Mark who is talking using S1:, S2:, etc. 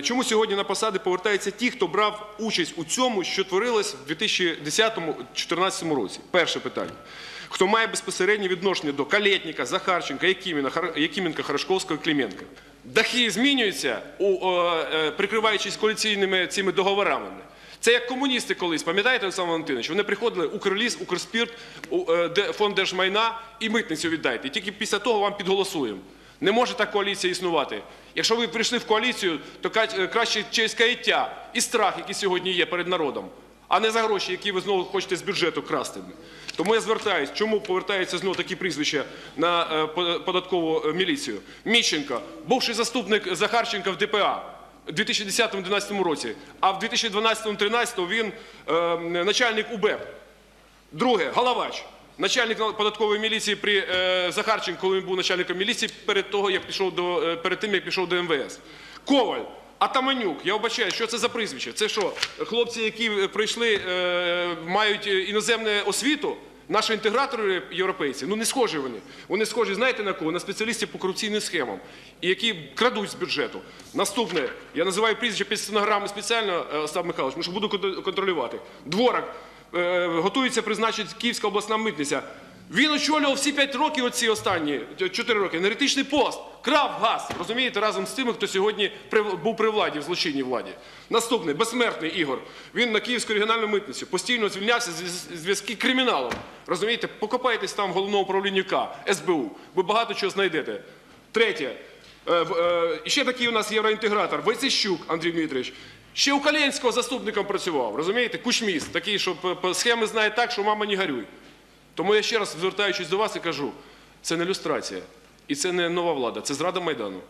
S1: Чому сьогодні на посади повертаються ті, хто брав участь у цьому, що творилось в 2010-2014 році? Перше питання. Хто має безпосереднє відношення до Калєтніка, Захарченка, Якименка, Харашковського, Клименка? Дахи змінюються, е, прикриваючись коаліційними цими договорами. Це як комуністи колись, пам'ятаєте, Олександр Валентинович? Вони приходили Укрліс, Укрспірт, е, фонд держмайна і митницю віддайте. І тільки після того вам підголосуємо. Не може та коаліція існувати. Якщо ви прийшли в коаліцію, то е, краще честь каяття і страх, який сьогодні є перед народом, а не за гроші, які ви знову хочете з бюджету красти. Тому я звертаюсь, чому повертаються знову такі прізвища на е, податкову е, міліцію. Міщенко, бувший заступник Захарченка в ДПА. У 2010-2012 році, а в 2012-2013 він начальник УБЕП. Друге, Головач, начальник податкової міліції при е, Захарченку, коли він був начальником міліції перед того, як пішов до е, перед тим, як пішов до МВС. Коваль, Атаманюк, я вбачаю, що це за прізвище? Це що, хлопці, які прийшли, е, мають іноземну освіту? Наші інтегратори європейці, ну не схожі вони. Вони схожі, знаєте на кого? На спеціалістів по корупційним схемам, які крадуть з бюджету. Наступне, я називаю прізвище під стенограми спеціально, Остап Михайлович, тому що буду кон- контролювати. Дворак, готується призначити Київська обласна митниця. Він очолював всі 5 років, оці останні 4 роки, енергетичний пост, крав газ, розумієте, разом з тими, хто сьогодні був при владі, в злочинній владі. Наступний, безсмертний Ігор. Він на Київську регіональну митницю постійно звільнявся з зв'язки криміналом. Розумієте, покопайтесь там в головному управлінні К, СБУ. Ви багато чого знайдете. Третє. Е, е, ще такий у нас євроінтегратор, Войцещук Андрій Дмитрович. Ще у Калєнського заступником працював, розумієте? Кучміст, такий, що схеми знає так, що мама не горюй. Тому я ще раз звертаючись до вас і кажу, це не люстрація. І це не нова влада, це зрада Майдану.